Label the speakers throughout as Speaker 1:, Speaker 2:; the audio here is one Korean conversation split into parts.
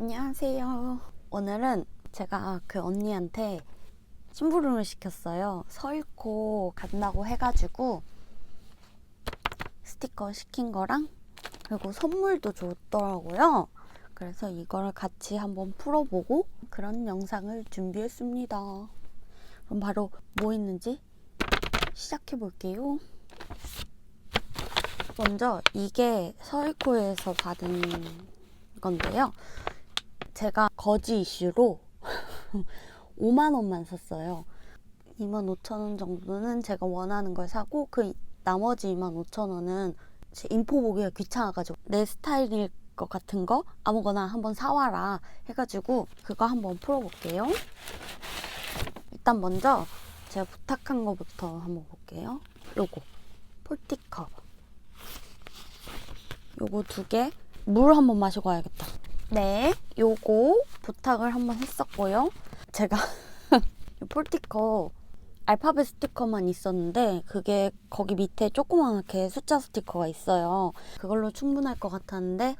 Speaker 1: 안녕하세요. 오늘은 제가 그 언니한테 심부름을 시켰어요. 서울코 간다고 해가지고 스티커 시킨 거랑 그리고 선물도 줬더라고요. 그래서 이거를 같이 한번 풀어보고 그런 영상을 준비했습니다. 그럼 바로 뭐 있는지 시작해 볼게요. 먼저 이게 서울코에서 받은 건데요. 제가 거지 이슈로 5만 원만 샀어요. 2만 5천 원 정도는 제가 원하는 걸 사고 그 나머지 2만 5천 원은 제 인포 보기가 귀찮아가지고 내 스타일일 것 같은 거 아무거나 한번 사와라 해가지고 그거 한번 풀어볼게요. 일단 먼저 제가 부탁한 거부터 한번 볼게요. 요거 폴티커 요거 두 개 물 한번 마시고 와야겠다. 네, 요거 부탁을 한번 했었고요. 제가 이 폴티커 알파벳 스티커만 있었는데 그게 거기 밑에 조그맣게 숫자 스티커가 있어요. 그걸로 충분할 것 같았는데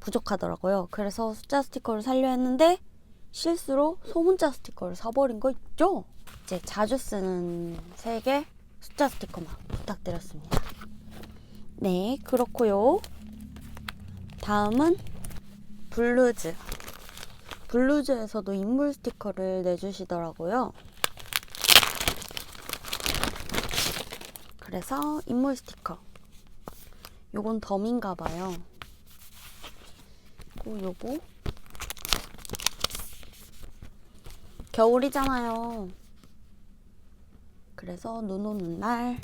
Speaker 1: 부족하더라고요. 그래서 숫자 스티커를 살려 했는데 실수로 소문자 스티커를 사버린 거 있죠? 이제 자주 쓰는 세 개 숫자 스티커만 부탁드렸습니다. 네, 그렇고요. 다음은 블루즈. 블루즈에서도 인물 스티커를 내주시더라고요. 그래서 인물 스티커. 요건 덤인가 봐요. 그리고 요거. 겨울이잖아요. 그래서 눈 오는 날,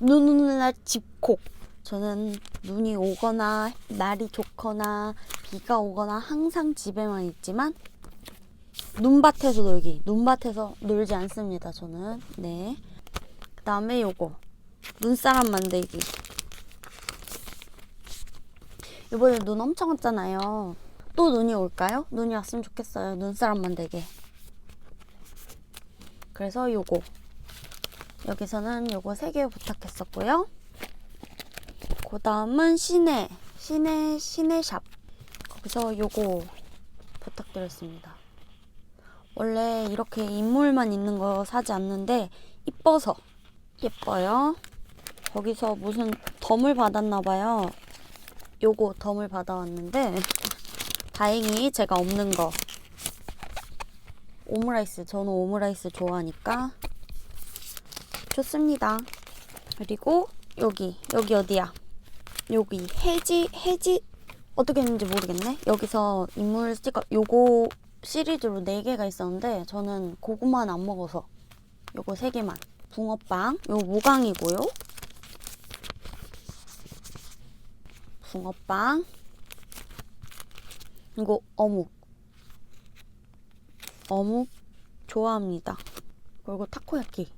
Speaker 1: 눈 오는 날 집콕. 저는 눈이 오거나 날이 좋거나 비가 오거나 항상 집에만 있지만 눈밭에서 놀기. 눈밭에서 놀지 않습니다. 저는. 네. 그 다음에 요거 눈사람 만들기. 이번에 눈 엄청 왔잖아요. 또 눈이 올까요? 눈이 왔으면 좋겠어요. 눈사람 만들게. 그래서 요거 여기서는 요거 세개 부탁했었고요. 그 다음은 시내 시내 시내샵 거기서 요거 부탁드렸습니다. 원래 이렇게 인물만 있는 거 사지 않는데 이뻐서 예뻐요. 거기서 무슨 덤을 받았나 봐요. 요거 덤을 받아왔는데 다행히 제가 없는 거 오므라이스 저는 오므라이스 좋아하니까 좋습니다. 그리고 여기 여기 어디야? 여기 해지 해지 어떻게 했는지 모르겠네. 여기서 인물 스티커 요거 시리즈로 4개가 있었는데 저는 고구마는 안 먹어서 요거 3개만 붕어빵 요 무광이고요. 붕어빵 이거 어묵 어묵 좋아합니다. 그리고 타코야키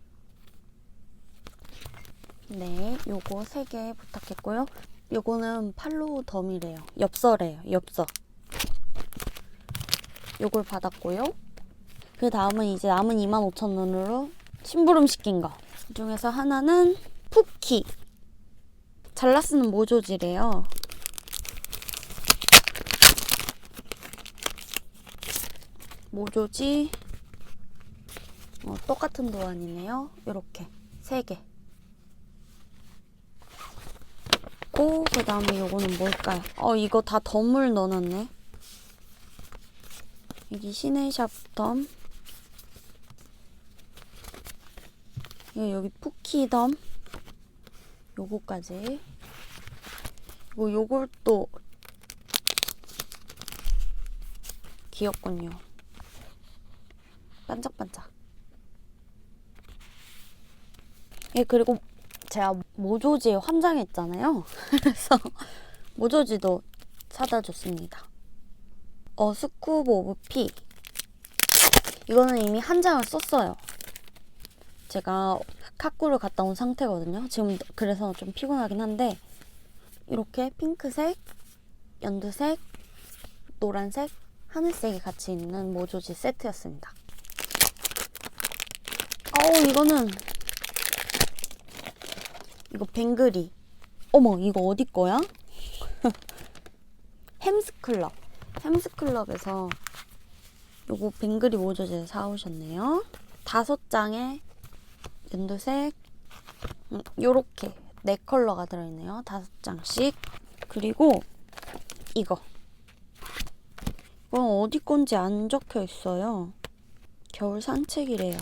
Speaker 1: 네, 요거 3개 부탁했고요. 요거는 팔로우 덤이래요. 엽서래요. 엽서. 요걸 받았고요. 그 다음은 이제 남은 25,000원으로 심부름 시킨 거. 그 중에서 하나는 푸키. 잘라 쓰는 모조지래요. 모조지. 어, 똑같은 도안이네요. 요렇게. 3개. 있고 그 다음에 요거는 뭘까요? 어 이거 다 덤을 넣어놨네. 여기 시네샵 덤. 여기 푸키 덤. 요거까지. 이거 요걸 또 귀엽군요. 반짝반짝. 예 그리고 제가 모조지에 환장했잖아요. 그래서 모조지도 사다 줬습니다. 어, 스쿠브 오브 피. 이거는 이미 한 장을 썼어요. 제가 카쿠를 갔다 온 상태거든요. 지금 그래서 좀 피곤하긴 한데 이렇게 핑크색, 연두색, 노란색, 하늘색이 같이 있는 모조지 세트였습니다. 어우 이거는 이거 뱅그리. 어머, 이거 어디 거야? 햄스클럽. 햄스클럽에서 요거 뱅그리 모조제 사오셨네요. 다섯 장에 연두색 음, 요렇게 네 컬러가 들어있네요. 다섯 장씩. 그리고 이거. 이건 어디 건지 안 적혀 있어요. 겨울 산책이래요.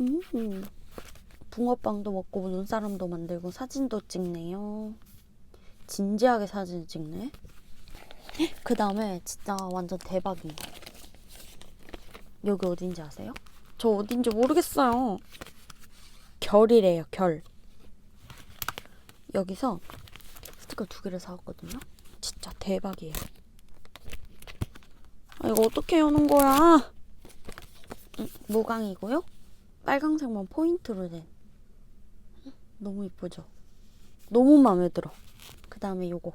Speaker 1: 음. 붕어빵도 먹고 눈사람도 만들고 사진도 찍네요. 진지하게 사진 찍네. 그 다음에 진짜 완전 대박인 거. 여기 어딘지 아세요? 저 어딘지 모르겠어요. 결이래요, 결. 여기서 스티커 두 개를 사왔거든요. 진짜 대박이에요. 아, 이거 어떻게 여는 거야? 음, 무광이고요. 빨강색만 포인트로 된. 너무 이쁘죠? 너무 마음에 들어. 그 다음에 요거.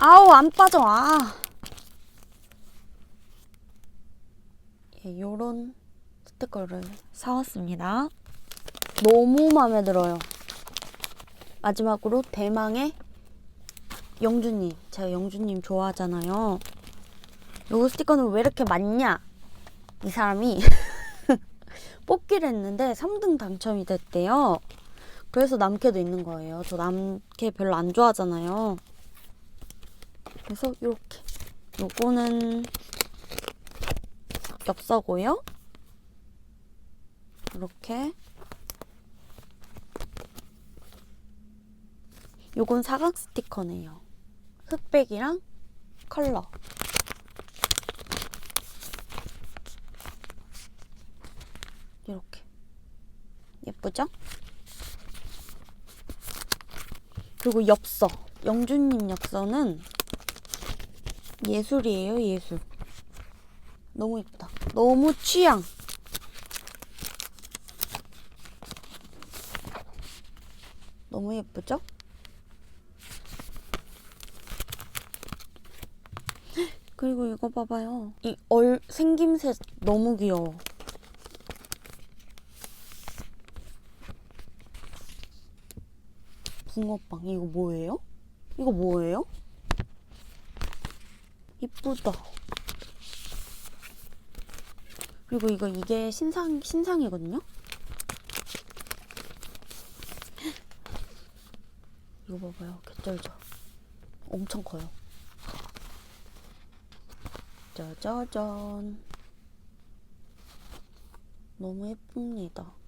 Speaker 1: 아우, 안 빠져, 아. 예, 요런 스티커를 사왔습니다. 너무 마음에 들어요. 마지막으로 대망의 영주님. 제가 영주님 좋아하잖아요. 요 스티커는 왜 이렇게 많냐? 이 사람이 뽑기를 했는데 3등 당첨이 됐대요. 그래서 남캐도 있는 거예요. 저 남캐 별로 안 좋아하잖아요. 그래서 이렇게. 요거는 엽서고요. 이렇게. 요건 사각 스티커네요. 흑백이랑 컬러. 이렇게. 예쁘죠? 그리고 엽서. 영준님 엽서는 예술이에요, 예술. 너무 예쁘다. 너무 취향. 너무 예쁘죠? 그리고 이거 봐봐요. 이 얼 생김새 너무 귀여워. 붕어빵 이거 뭐예요? 이거 뭐예요? 이쁘다. 그리고 이거 이게 신상 신상이거든요. 이거 봐봐요, 개쩔죠. 엄청 커요. 짜자잔. 너무 예쁩니다.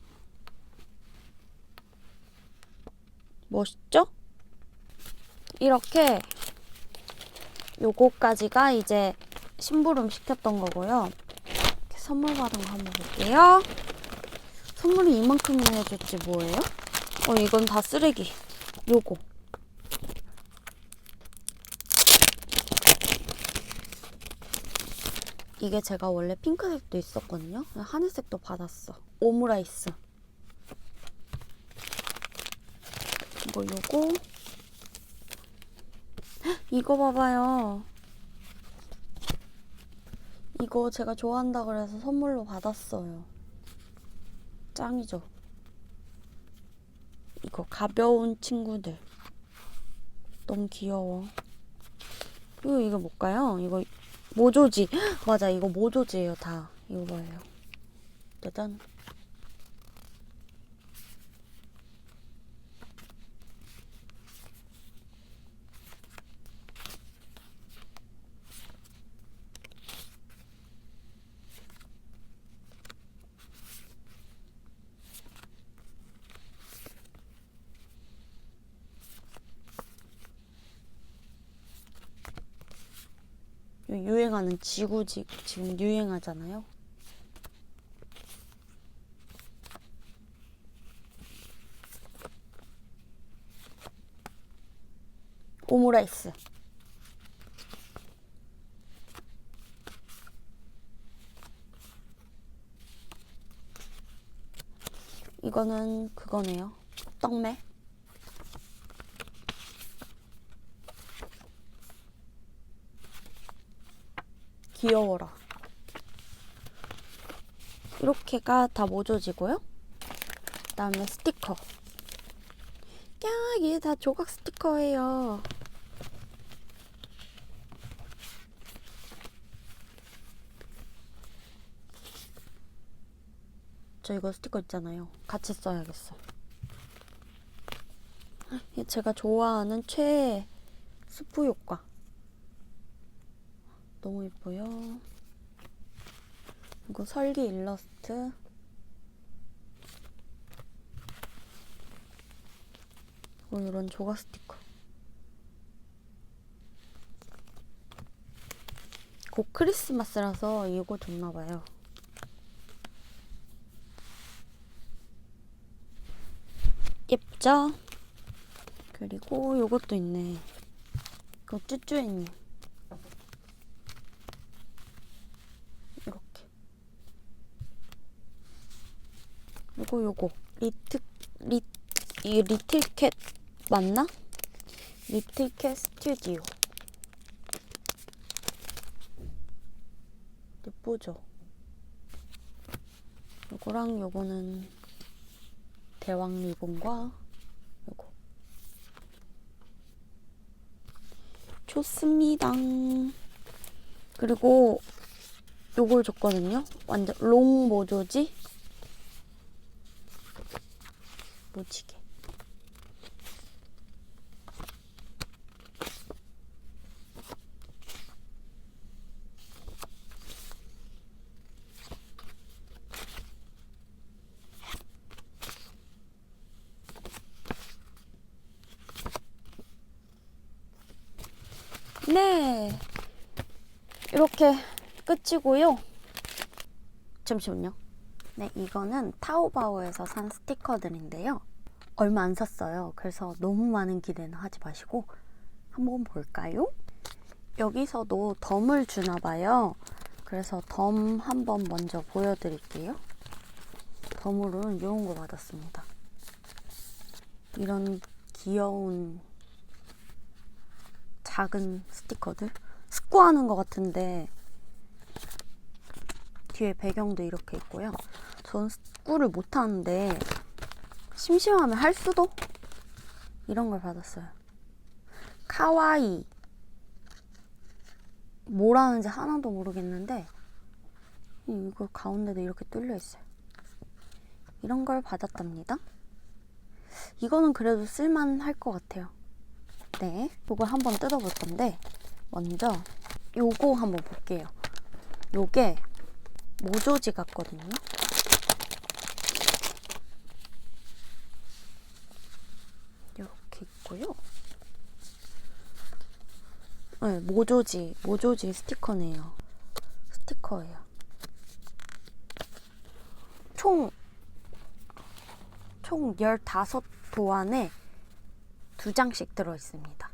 Speaker 1: 멋있죠? 이렇게 요거까지가 이제 심부름 시켰던 거고요. 선물 받은 거 한번 볼게요. 선물이 이만큼이나 해줬지 뭐예요? 어 이건 다 쓰레기. 요거. 이게 제가 원래 핑크색도 있었거든요. 하늘색도 받았어. 오므라이스. 이거 요거. 헉, 이거 봐봐요. 이거 제가 좋아한다 그래서 선물로 받았어요. 짱이죠? 이거 가벼운 친구들. 너무 귀여워. 그리고 이거 뭘까요? 이거 모조지. 헉, 맞아, 이거 모조지예요, 다. 이거 봐요. 짜잔. 요 유행하는 지구지 지금 유행하잖아요. 오므라이스. 이거는 그거네요. 떡매. 귀여워라. 이렇게가 다 모조지고요. 그 다음에 스티커. 야, 얘 다 조각 스티커예요. 저 이거 스티커 있잖아요. 같이 써야겠어. 제가 좋아하는 최애 수프 효과. 너무 예뻐요. 이거 설기 일러스트. 그리고 이런 조각 스티커. 곧 크리스마스라서 이거 좋나봐요. 예쁘죠? 그리고 요것도 있네. 이거 쭈쭈이님. 이렇게. 그리고 요거 리트 리, 이 리틀캣 맞나? 리틀캣 스튜디오. 예쁘죠? 요거랑 요거는 대왕 리본과 요거 좋습니다. 그리고 요걸 줬거든요. 완전 롱 모조지 모지게. 네. 이렇게 끝이고요. 잠시만요. 네, 이거는 타오바오에서 산 스티커들인데요. 얼마 안 샀어요. 그래서 너무 많은 기대는 하지 마시고 한번 볼까요? 여기서도 덤을 주나 봐요. 그래서 덤 한번 먼저 보여드릴게요. 덤으로는 이런 거 받았습니다. 이런 귀여운 작은 스티커들 스코하는 것 같은데 뒤에 배경도 이렇게 있고요. 전 스쿠를 못 하는데 심심하면 할 수도 이런 걸 받았어요. 카와이 뭐라는지 하나도 모르겠는데 이거 가운데도 이렇게 뚫려 있어요. 이런 걸 받았답니다. 이거는 그래도 쓸만할 것 같아요. 네, 이걸 한번 뜯어볼 건데 먼저 요거 한번 볼게요. 요게 모조지 같거든요. 있고요. 네, 모조지, 모조지 스티커네요. 스티커예요. 총, 총 15도 안에 두 장씩 들어있습니다.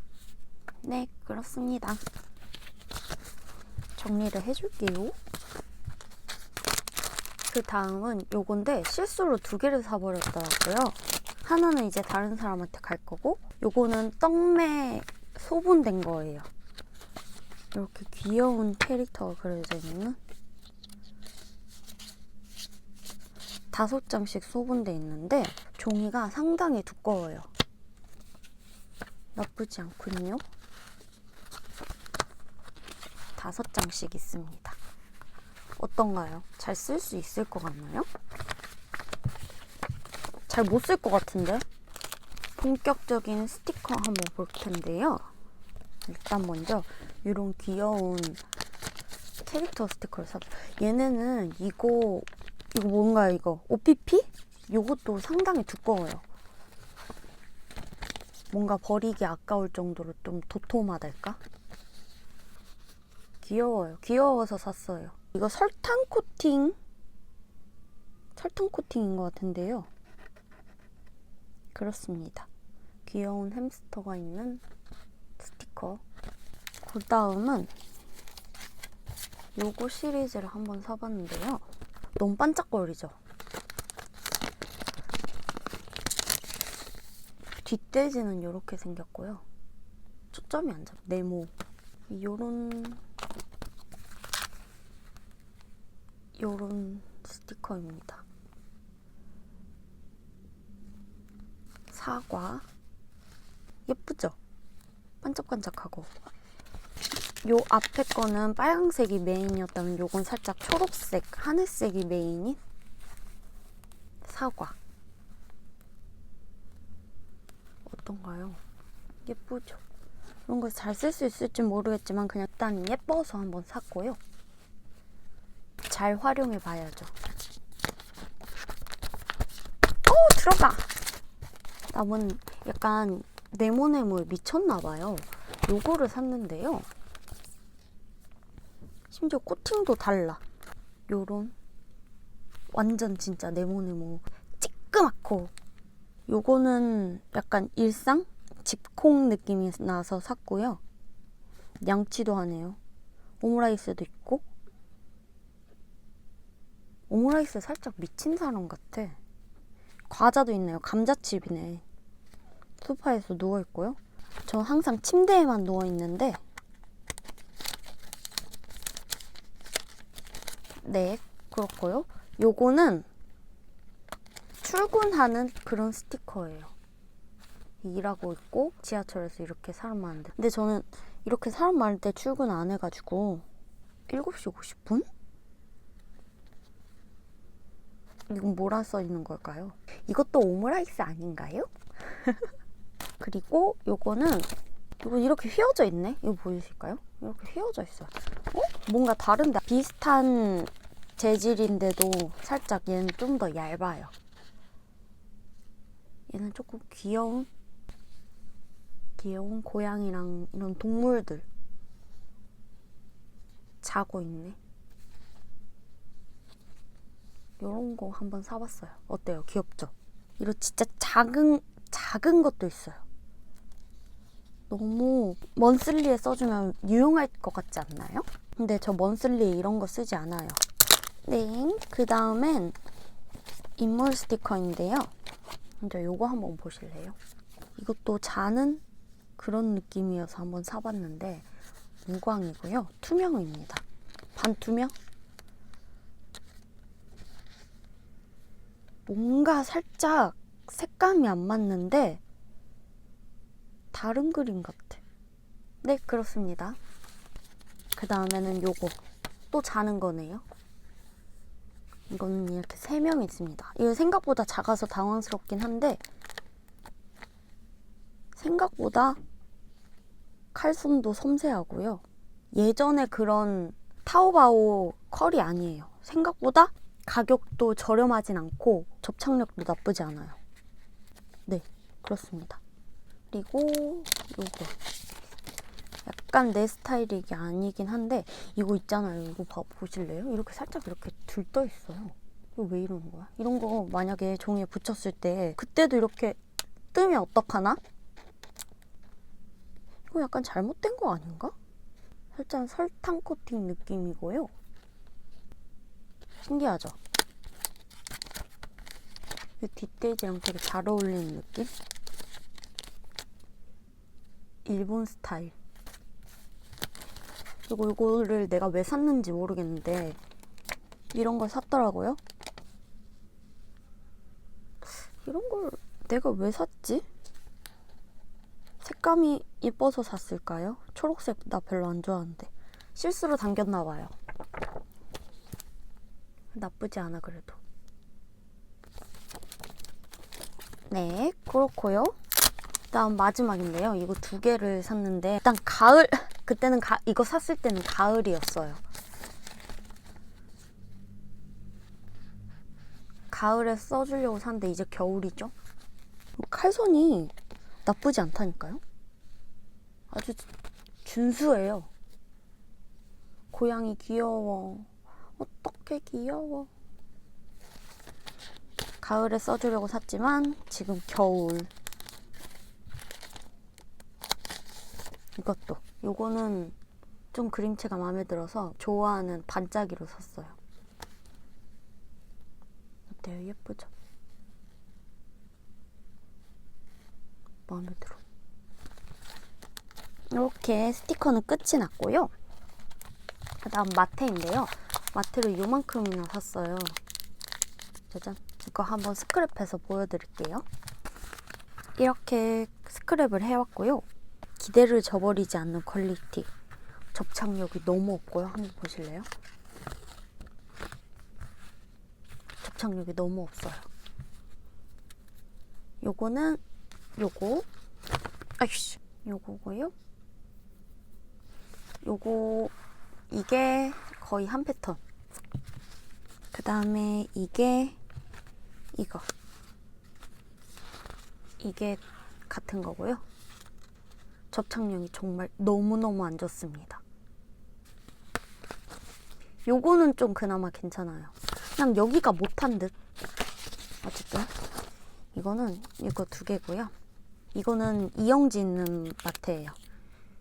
Speaker 1: 네, 그렇습니다. 정리를 해줄게요. 그 다음은 요건데 실수로 두 개를 사버렸더라고요. 하나는 이제 다른 사람한테 갈 거고 요거는 떡매 소분된 거예요. 이렇게 귀여운 캐릭터가 그려져 있는 다섯 장씩 소분돼 있는데 종이가 상당히 두꺼워요. 나쁘지 않군요. 다섯 장씩 있습니다. 어떤가요? 잘 쓸 수 있을 것 같나요? 잘 못 쓸 것 같은데? 본격적인 스티커 한번 볼 텐데요. 일단 먼저 이런 귀여운 캐릭터 스티커를 샀어요. 얘네는 이거 이거 뭔가요 이거? OPP? 이것도 상당히 두꺼워요. 뭔가 버리기 아까울 정도로 좀 도톰하달까? 귀여워요. 귀여워서 샀어요. 이거 설탕 코팅? 설탕 코팅인 것 같은데요. 그렇습니다. 귀여운 햄스터가 있는 스티커. 그 다음은 요거 시리즈를 한번 사봤는데요. 너무 반짝거리죠? 뒷돼지는 이렇게 생겼고요. 초점이 안 잡. 네모. 요런 요런 스티커입니다. 사과 예쁘죠? 반짝반짝하고 요 앞에 거는 빨강색이 메인이었다면 요건 살짝 초록색, 하늘색이 메인인 사과. 어떤가요? 예쁘죠? 이런 거잘쓸 수 있을지 모르겠지만 그냥 일단 예뻐서 한번 샀고요. 잘 활용해 봐야죠. 오 들어가. 남은 약간 네모네모에 미쳤나 봐요. 요거를 샀는데요. 심지어 코팅도 달라. 요런 완전 진짜 네모네모 찌끄맣고 요거는 약간 일상 집콩 느낌이 나서 샀고요. 양치도 하네요. 오므라이스도 있고 오므라이스 살짝 미친 사람 같아. 과자도 있네요. 감자칩이네. 소파에서 누워 있고요. 저 항상 침대에만 누워 있는데 네 그렇고요. 요거는 출근하는 그런 스티커예요. 일하고 있고 지하철에서 이렇게 사람 많은데 근데 저는 이렇게 사람 많을 때 출근 안 해가지고 7시 50분? 이건 뭐라 써 있는 걸까요? 이것도 오므라이스 아닌가요? 그리고 요거는 이거 이렇게 휘어져 있네. 이거 보이실까요? 이렇게 휘어져 있어요. 어? 뭔가 다른데 비슷한 재질인데도 살짝 얘는 좀 더 얇아요. 얘는 조금 귀여운 귀여운 고양이랑 이런 동물들 자고 있네. 이런 거 한번 사봤어요. 어때요? 귀엽죠? 이런 진짜 작은 작은 것도 있어요. 너무 먼슬리에 써주면 유용할 것 같지 않나요? 근데 저 먼슬리에 이런 거 쓰지 않아요. 네, 그 다음엔 인물 스티커인데요. 먼저 요거 한번 보실래요? 이것도 자는 그런 느낌이어서 한번 사봤는데 무광이고요. 투명입니다. 반투명? 뭔가 살짝 색감이 안 맞는데 다른 그림 같아. 네, 그렇습니다. 그 다음에는 요거. 또 자는 거네요. 이거는 이렇게 세 명 있습니다. 이거 생각보다 작아서 당황스럽긴 한데 생각보다 칼손도 섬세하고요. 예전에 그런 타오바오 컬이 아니에요. 생각보다 가격도 저렴하진 않고 접착력도 나쁘지 않아요. 네, 그렇습니다. 그리고 요거 약간 내 스타일이 이게 아니긴 한데 이거 있잖아요. 이거 봐 보실래요? 이렇게 살짝 이렇게 들떠 있어요. 이거 왜 이러는 거야? 이런 거 만약에 종이에 붙였을 때 그때도 이렇게 뜨면 어떡하나? 이거 약간 잘못된 거 아닌가? 살짝 설탕 코팅 느낌이고요. 신기하죠? 이 뒷돼지랑 되게 잘 어울리는 느낌? 일본 스타일. 그리고 이거를 내가 왜 샀는지 모르겠는데 이런 걸 샀더라고요. 이런 걸 내가 왜 샀지? 색감이 예뻐서 샀을까요? 초록색 나 별로 안 좋아하는데 실수로 당겼나 봐요. 나쁘지 않아 그래도. 네, 그렇고요. 다음 마지막인데요. 이거 두 개를 샀는데 일단 가을 그때는 가, 이거 샀을 때는 가을이었어요. 가을에 써주려고 샀는데 이제 겨울이죠. 칼선이 나쁘지 않다니까요. 아주 준수해요. 고양이 귀여워. 어떻게 귀여워. 가을에 써주려고 샀지만 지금 겨울. 이것도. 요거는 좀 그림체가 마음에 들어서 좋아하는 반짝이로 샀어요. 어때요? 예쁘죠? 마음에 들어. 이렇게 스티커는 끝이 났고요. 그 다음 마테인데요. 마테를 요만큼이나 샀어요. 짜잔. 이거 한번 스크랩해서 보여드릴게요. 이렇게 스크랩을 해왔고요. 기대를 저버리지 않는 퀄리티. 접착력이 너무 없고요. 한번 보실래요? 접착력이 너무 없어요. 요거는 요거 아이씨 요거고요. 요거 이게 거의 한 패턴. 그 다음에 이게 이거 이게 같은 거고요. 접착력이 정말 너무너무 안 좋습니다. 요거는 좀 그나마 괜찮아요. 그냥 여기가 못한 듯. 어쨌든 이거는 이거 두 개고요. 이거는 이영지 있는 마트예요.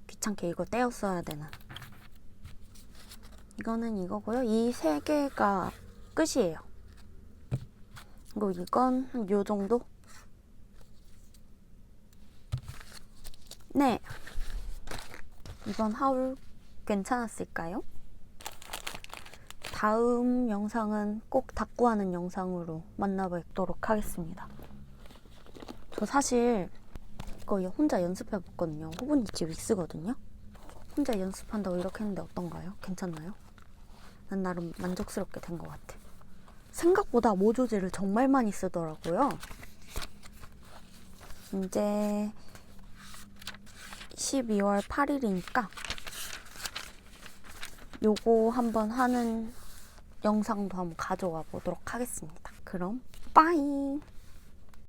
Speaker 1: 귀찮게 이거 떼어 써야 되는. 이거는 이거고요. 이 세 개가 끝이에요. 그리고 이건 한요 정도? 네. 이번 하울 괜찮았을까요? 다음 영상은 꼭 닦고 하는 영상으로 만나뵙도록 하겠습니다. 저 사실 이거 혼자 연습해 봤거든요. 호분이치 윅스거든요. 혼자 연습한다고 이렇게 했는데 어떤가요? 괜찮나요? 난 나름 만족스럽게 된 것 같아. 생각보다 모조제를 정말 많이 쓰더라고요. 이제 12월 8일이니까 요거 한번 하는 영상도 한번 가져와 보도록 하겠습니다. 그럼 빠이!